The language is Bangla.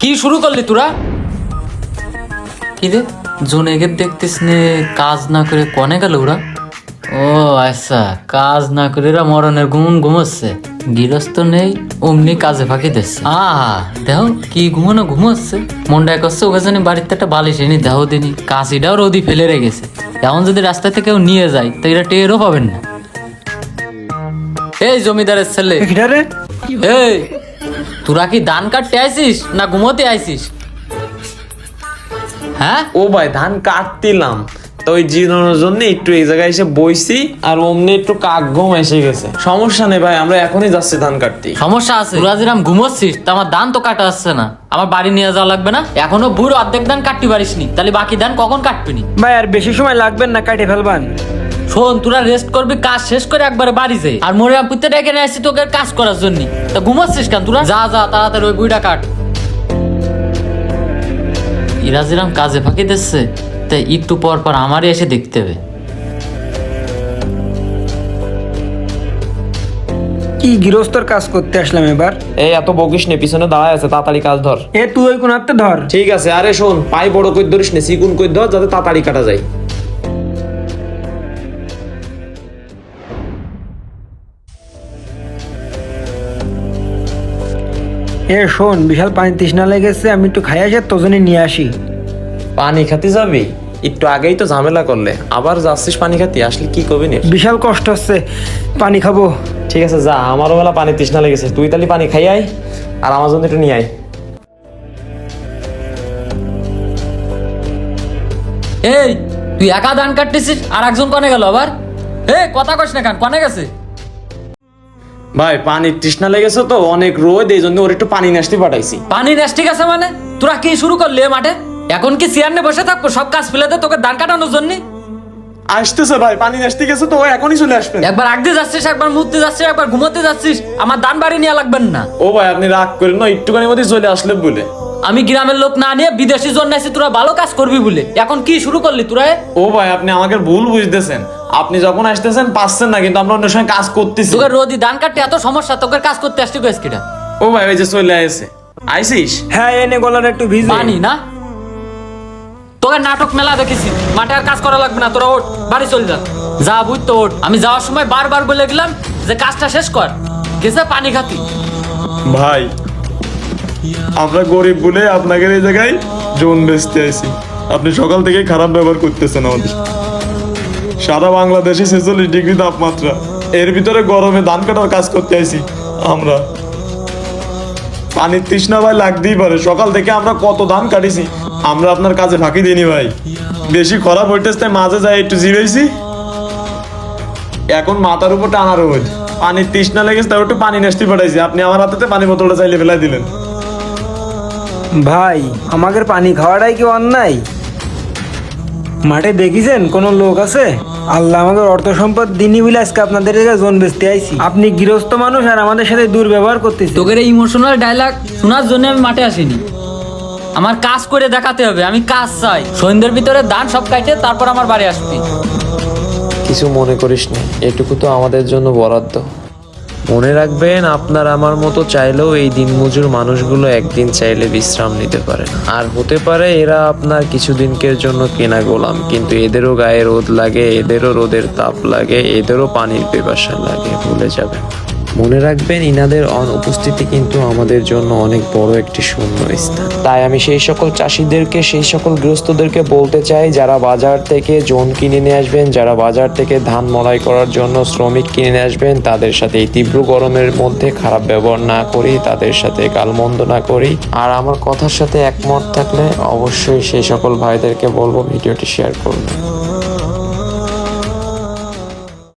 কি শুরু করলি তোরা? কি রে জোনেগের দেখতিস নে কাজ না করে কনে গেল ওরা? ও আচ্ছা কাজ না করে এরা মরণের ঘুমন ঘুমোচ্ছে। গৃহস্থ নেই অমনি কাজে ফাঁকি দিচ্ছে। আহা দেহ কি ঘুমানো ঘুমোচ্ছে? মনটা করছে ওকে জানি বাড়িতে একটা বালিশ এনে দেহ দিনি। কাশিটাও রোদি ফেলে রেখেছে। এখন যদি রাস্তা থেকে কেউ নিয়ে যায় তো এরা টেরও পাবেন না। এই জমিদারের ছেলে। এই তোরা কি ধান কাটতে আইছিস না ঘুমোতে আইছিস হ্যাঁ? ও ভাই ধান কাটতিলাম। তো ওই জিরানোর জন্য একটু এই জায়গায় এসে বইছি আর অমনি একটু কাক ঘুম এসে গেছে। সমস্যা নেই ভাই আমরা এখনই যাচ্ছি ধান কাটতে। সমস্যা আছে। তোরা যেরকম ঘুমোচ্ছিস তা আমার ধান তো কাটা আসছে না। আমার বাড়ি নিয়ে যাওয়া লাগবে না। এখনও বুড়ো অর্ধেক ধান কাটতে পারিসনি। তাহলে বাকি ধান কখন কাটবিনি ভাই আর বেশি সময় লাগবেন না কাটে ফেলবান। শোন তোরা রেস্ট করবি কাজ শেষ করে একবারে বাড়ি যাই আর মরিয়াম ডেকে নিয়ে আসছি তোকে কাজ করার জন্য। তা ঘুমাচ্ছিস কেন তোরা? যা যা তাড়াতাড়ি ওই বুড়িটা কাট। ইরাজিরাম কাজে ফাঁকি দিচ্ছে তাই একটু পর পর আমারই এসে দেখতে হবে। কি গৃহস্থর কাজ করতে আসলাম এবার? এই এত বকিস নে পিছনে দাঁড়ায় আছে তাড়াতাড়ি কাজ ধর। এ তুই ওই কোন হাতে ধর। ঠিক আছে আরে শোন পাই বড় কই ধরিস নে চিকুন কই ধর যাতে তাড়াতাড়ি কাটা যায়। এ শোন বিশাল পানি তৃষ্ণা লেগেছে আমি একটু খাই আসে তোজনে নিয়ে আসি। পানি খাতে যাবি? একটু আগেই তো ঝামেলা করলে। আবার যাচ্ছিস পানি খাতি আসলে কি করবি নে? বিশাল কষ্ট হচ্ছে পানি খাব। ঠিক আছে যা আমারও বেলা পানি তৃষ্ণা লেগেছে। তুই তাহলে পানি খাই আয় আর আমার জন্য একটু নিয়ে আয়। এই তুই একা ধান কাটতেছিস আর একজন কনে গেল আবার? এ কথা কস না কেন কনে গেছে? ভাই পানির তৃষ্ণা লেগেছে তো অনেক রোদ এই জন্য ওর একটু পানি নাস্তি পাঠাইছি। পানি নাস্তি ঠিক আছে মানে? তোরা কি শুরু করলি এ মাঠে? এখন কি চেয়ার বসে থাকব সব কাজ ফেলে দে তোকে দান কাটানোর জন্য? আসতেছে ভাই পানি নাস্তি গেছে তো ও এখনই চলে আসবে। একবার আগতে যাচ্ছিস একবার মুহূর্তে যাচ্ছিস একবার ঘুমোতে যাচ্ছিস আমার দান বাড়ি নিয়ে লাগবেন না। ও ভাই আপনি রাগ করেন না একটুখানি মধ্যে চলে আসলে বলে। আমি গ্রামের লোক না নিয়ে বিদেশি জন্য এসে তোরা ভালো কাজ করবি বলে। এখন কি শুরু করলি তোরা? ও ভাই আপনি আমাকে ভুল বুঝতেছেন। আপনি যখন আসতেছেন পাচ্ছেন না কিন্তু আমরা অন্য সময় কাজ করতেছি। তোকে রোদি ধান কাটতে এত সমস্যা তোকে কাজ করতে আসছি কয়েস কিটা? ও ভাই ওই যে চলে আসে আইসিস? হ্যাঁ এনে গলার একটু ভিজে। পানি না? তোকে নাটক মেলা দেখেছি। মাঠে আর কাজ করা লাগবে না তোরা ওঠ বাড়ি চল যা। যা বুঝ তো ওঠ। আমি যাওয়ার সময় বারবার বলে গেলাম যে কাজটা শেষ কর। গেছে পানি খাতি। ভাই আমরা গরিব বলে আপনাকে এই জায়গায় জোন বেচতে আইছি। আপনি সকাল থেকে খারাপ ব্যবহার করতেছেন আমাদের। সারা বাংলাদেশে ছেচল্লিশ ডিগ্রি তাপমাত্রা। এর ভিতরে গরমে ধান কাটার কাজ করতে আইছি আমরা। পানির তৃষ্ণা ভাই লাগতেই পারে। সকাল থেকে আমরা কত ধান কাটিছি, আমরা আপনার কাজে ফাঁকি দিইনি ভাই। বেশি খরাপ হইতেছে মাঝে যাই একটু জিরাইছি। এখন মাথার উপর টানা রোদ পানির তৃষ্ণা লেগেছে তাই একটু পানি নেস্তি পাঠাইছি। আপনি আমার হাতে পানি বোতলটা চাইলে ফেলাই দিলেন। ভাই আমাদের পানি খাওয়াটাই কি অন্যায়? মাঠে দেখিছেন কোন লোক আছে? আল্লাহ আমাদের অর্থ সম্পদ দিনই বলে আজকে আপনাদের জোন বেচতে আইছি। আপনি গৃহস্থ মানুষ আর আমাদের সাথে দুর্ব্যবহার করতেছেন। তোকে এই ইমোশনাল ডায়লগ শোনার জন্য আমি মাঠে আসিনি। আমার কাজ করে দেখাতে হবে আমি কাজ চাই। সন্ধ্যের ভিতরে দান সব কাটে তারপর আমার বাড়ি আসবি। কিছু মনে করিস না এটুকু তো আমাদের জন্য বরাদ্দ। মনে রাখবেন, আপনার আমার মতো চাইলেও এই দিনমজুর মানুষগুলো একদিন চাইলে বিশ্রাম নিতে পারে আর হতে পারে এরা আপনার কিছুদিনকের জন্য কেনা গোলাম, কিন্তু এদেরও গায়ে রোদ লাগে, এদেরও রোদের তাপ লাগে, এদেরও পানির পেপাসা লাগে, ভুলে যাবেন। মনে রাখবেন, ইনাদের অনুপস্থিতি কিন্তু আমাদের জন্য অনেক বড় একটি শূন্য স্থান। তাই আমি সেই সকল চাষিদেরকে, সেই সকল গৃহস্থদেরকে বলতে চাই, যারা বাজার থেকে জোন কিনে নিয়ে আসবেন, যারা বাজার থেকে ধান মড়াই করার জন্য শ্রমিক কিনে নিয়ে আসবেন, তাদের সাথে এই তীব্র গরমের মধ্যে খারাপ ব্যবহার না করি, তাদের সাথে গালমন্দ না করি। আর আমার কথার সাথে একমত থাকলে অবশ্যই সেই সকল ভাইদেরকে বলব, ভিডিওটি শেয়ার করবেন